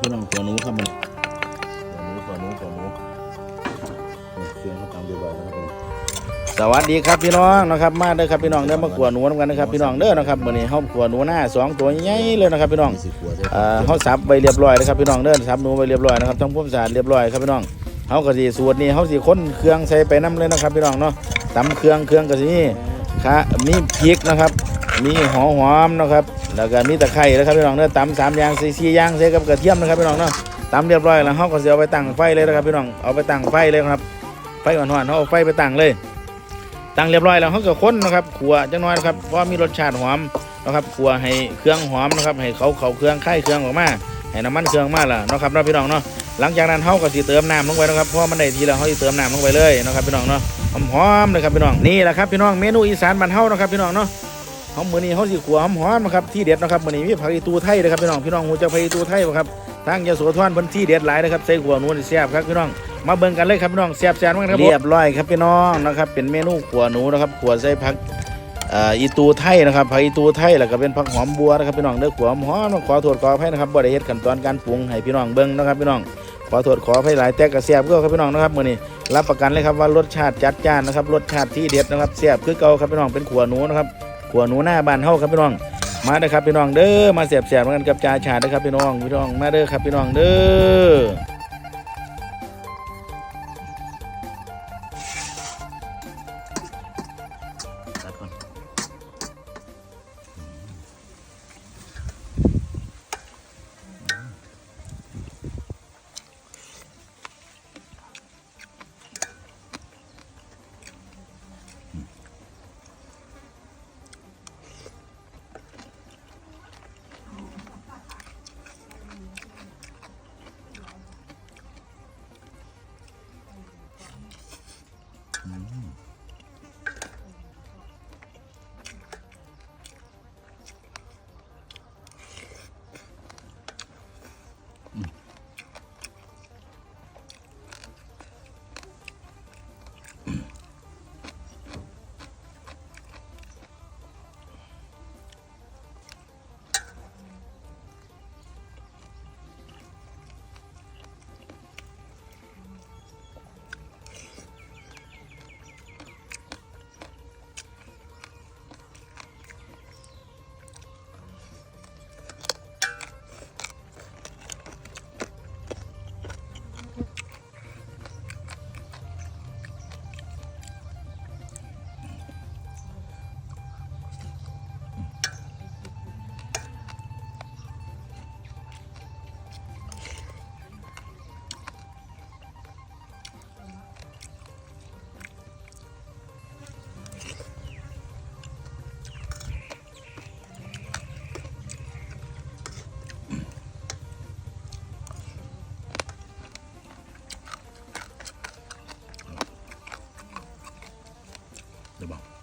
พี่น้องตัวนู้ครับมันตัวนู้ตัวนู้ตัวนูนี่เครื่องเขาตามเรียบร้อยแล้วครับผมสวัสดีครับพี่น้องนะครับมาเด้อครับพี่น้องเด้อมาขวหนูน้ำกันนะครับพี่น้องเด้อนะครับมื้อนี้เฮาขวหนูหน้าสองตัวใหญ่เลยนะครับพี่น้องอ่าเขาสับไปเรียบร้อยนะครับพี่น้องเด้อสับหนูไปเรียบร้อยนะครับทั้งพุ่มสะอาดเรียบร้อยครับพี่น้องเขาก็สิสูตรนี้เขาสิค้นเครื่องใส่ไปน้ำเลยนะครับพี่น้องเนาะตำเครื่องเครื่องก็สินี่ค่ะมีพริกนะครับ มีหอมหอมนะครับ แล้วก็มีตะไคร้นะครับพี่น้องเด้อตำสามอย่างสี่สี่อย่างใส่กับกระเทียมนะครับพี่น้องเนาะตำเรียบร้อยแล้วเขาก็สิเอาไปตั้งไฟเลยนะครับพี่น้องเอาไปตั้งไฟเลยครับไฟอ่อนๆเขาเอาไฟไปตั้งเลยตั้งเรียบร้อยแล้วเขาก็ค้นนะครับขัวจังน้อยนะครับเพราะมีรสชาติหอมนะครับครัวให้เครื่องหอมนะครับให้เขาเขาเครื่องไข่เครื่องออกมาให้น้ำมันเครื่องมาล่ะนะครับนะพี่น้องเนาะหลังจากนั้นเขาก็สิเติมน้ำลงไปนะครับเพราะมันได้ทีแล้วเขาสิเติมน้ำลงไปเลยนะครับพี่น้องเนาะหอมๆเลยครับพี่น้องนี่แหละครับพี่น้องเมนูอีสานบ้านเฮานะครับพี่น้องเนาะ เขามื้อนี้เขาสิขัวหอมๆนะครับที่เด็ดนะครับมือนี้มีผักอีตูไทยนะครับพี่น้องพี่น้องหูจะผักอีตูไทยครับทางยโสธรเพิ่นที่เด็ดหลายนะครับใส่ขัวหนูนแซ่บครับพี่น้องมาเบิ่งกันเลยครับพี่น้องแซ่บแซ่บมากครับเรียบร้อยครับพี่น้องนะครับเป็นเมนูขัวหนูนะครับขัวใส่ผักอีตูไทยนะครับผักอีตูไทยแล้วก็เป็นผักหอมบัวนะครับพี่น้องเด้อขวหอมหอมขอโทษขออภัยนะครับบ่ได้เฮ็ดขั้นตอนการปรุงให้พี่น้องเบิ่งนะครับพี่น้องขอโทษขออภัยหลายแต่กระเสียบก็ครับพี่น้องนะครับมื้อนี้รับประกันเลยครับว่ารสชาติจัดจ้านนะครับรสชาติที่เด็ดนะครับเสียบคือเก่าครับพี่น้องเป็นขัวหนูนะครับ ขัวหนูหน้าบ้านเฮาครับพี่น้อง มาเด้อครับพี่น้องเด้อมาเสียบเสียบๆกันกับจ่าชาดนะครับพี่น้องพี่น้องมาเด้อครับพี่น้องเด้อ Debate.